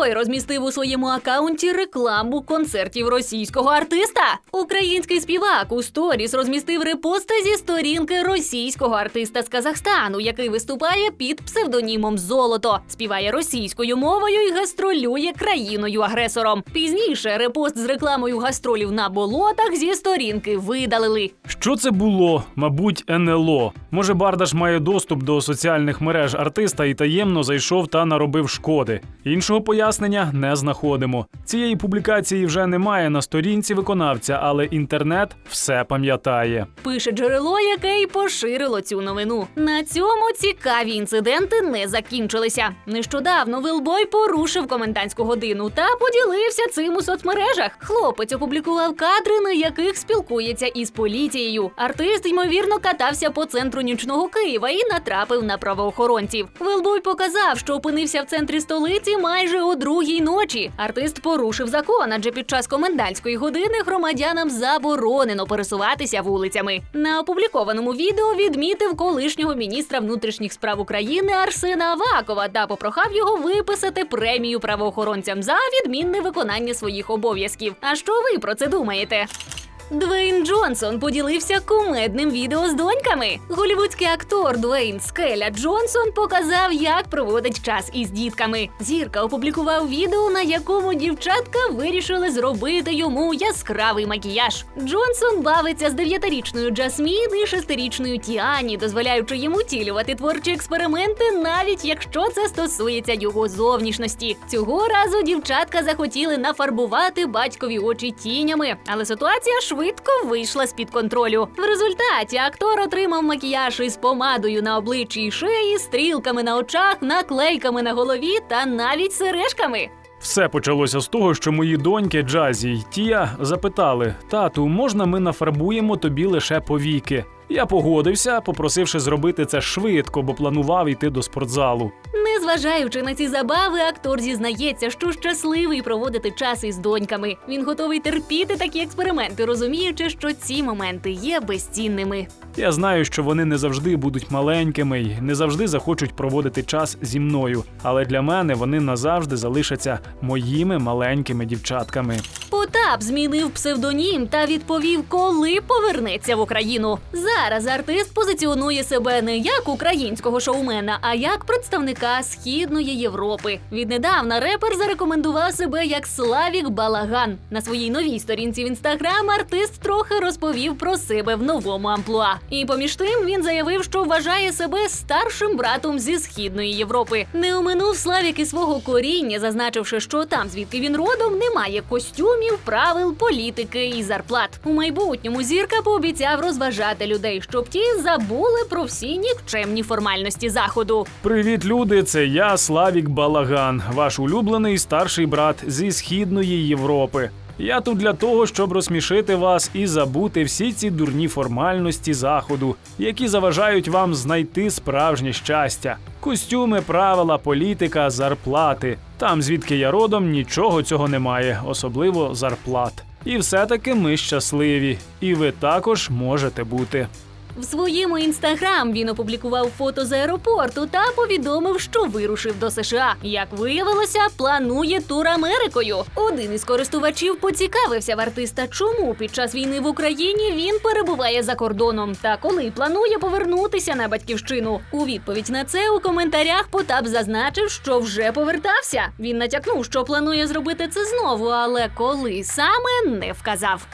Велбой розмістив у своєму акаунті рекламу концертів російського артиста. Український співак у сторіс розмістив репости зі сторінки російського артиста з Казахстану, який виступає під псевдонімом Золото, співає російською мовою і гастролює країною-агресором. Пізніше репост з рекламою гастролів на болотах зі сторінки видалили. Що це було? Мабуть, НЛО. Може, Бардаш має доступ до соціальних мереж артиста і таємно зайшов та наробив шкоди. Іншого пояснення не знаходимо. Цієї публікації вже немає на сторінці виконавця, але інтернет все пам'ятає. Пише джерело, яке й поширило цю новину. На цьому цікаві інциденти не закінчилися. Нещодавно Вилбой порушив комендантську годину та поділився цим у соцмережах. Хлопець опублікував кадри, на яких спілкується із поліцією. Артист ймовірно катався по центру нічного Києва і натрапив на правоохоронців. Вилбой показав, що опинився в центрі столиці майже о другій ночі. Артист порушив закон, адже під час комендантської години громадянам заборонено пересуватися вулицями. На опублікованому відео відмітив колишнього міністра внутрішніх справ України Арсена Авакова та попрохав його виписати премію правоохоронцям за відмінне виконання своїх обов'язків. А що ви про це думаєте? Двейн Джонсон поділився кумедним відео з доньками. Голівудський актор Двейн Скеля Джонсон показав, як проводить час із дітками. Зірка опублікував відео, на якому дівчатка вирішили зробити йому яскравий макіяж. Джонсон бавиться з дев'ятирічною Джасмін і шестирічною Тіані, дозволяючи їм утілювати творчі експерименти, навіть якщо це стосується його зовнішності. Цього разу дівчатка захотіли нафарбувати батькові очі тінями, але ситуація швидко вийшла з під контролю. В результаті актор отримав макіяж із помадою на обличчі і шиї, стрілками на очах, наклейками на голові та навіть сережками. Все почалося з того, що мої доньки Джазі й Тія запитали: тату, можна ми нафарбуємо тобі лише повіки? Я погодився, попросивши зробити це швидко, бо планував йти до спортзалу. Незважаючи на ці забави, актор зізнається, що щасливий проводити час із доньками. Він готовий терпіти такі експерименти, розуміючи, що ці моменти є безцінними. Я знаю, що вони не завжди будуть маленькими й не завжди захочуть проводити час зі мною, але для мене вони назавжди залишаться моїми маленькими дівчатками. Потап змінив псевдонім та відповів, коли повернеться в Україну. Зараз артист позиціонує себе не як українського шоумена, а як представника східної Європи. Віднедавна репер зарекомендував себе як Славік Балаган. На своїй новій сторінці в інстаграм артист трохи розповів про себе в новому амплуа. І поміж тим він заявив, що вважає себе старшим братом зі східної Європи. Не оминув Славік і свого коріння, зазначивши, що там, звідки він родом, немає костюмів, правил, політики і зарплат. У майбутньому зірка пообіцяв розважати людей, щоб ті забули про всі нікчемні формальності заходу. Привіт, люди! Це я, Славік Балаган, ваш улюблений старший брат зі східної Європи. Я тут для того, щоб розсмішити вас і забути всі ці дурні формальності заходу, які заважають вам знайти справжнє щастя. Костюми, правила, політика, зарплати. Там, звідки я родом, нічого цього немає, особливо зарплат. І все-таки ми щасливі, і ви також можете бути. В своєму інстаграм він опублікував фото з аеропорту та повідомив, що вирушив до США. Як виявилося, планує тур Америкою. Один із користувачів поцікавився в артиста, чому під час війни в Україні він перебуває за кордоном та коли планує повернутися на батьківщину. У відповідь на це у коментарях Потап зазначив, що вже повертався. Він натякнув, що планує зробити це знову, але коли саме не вказав.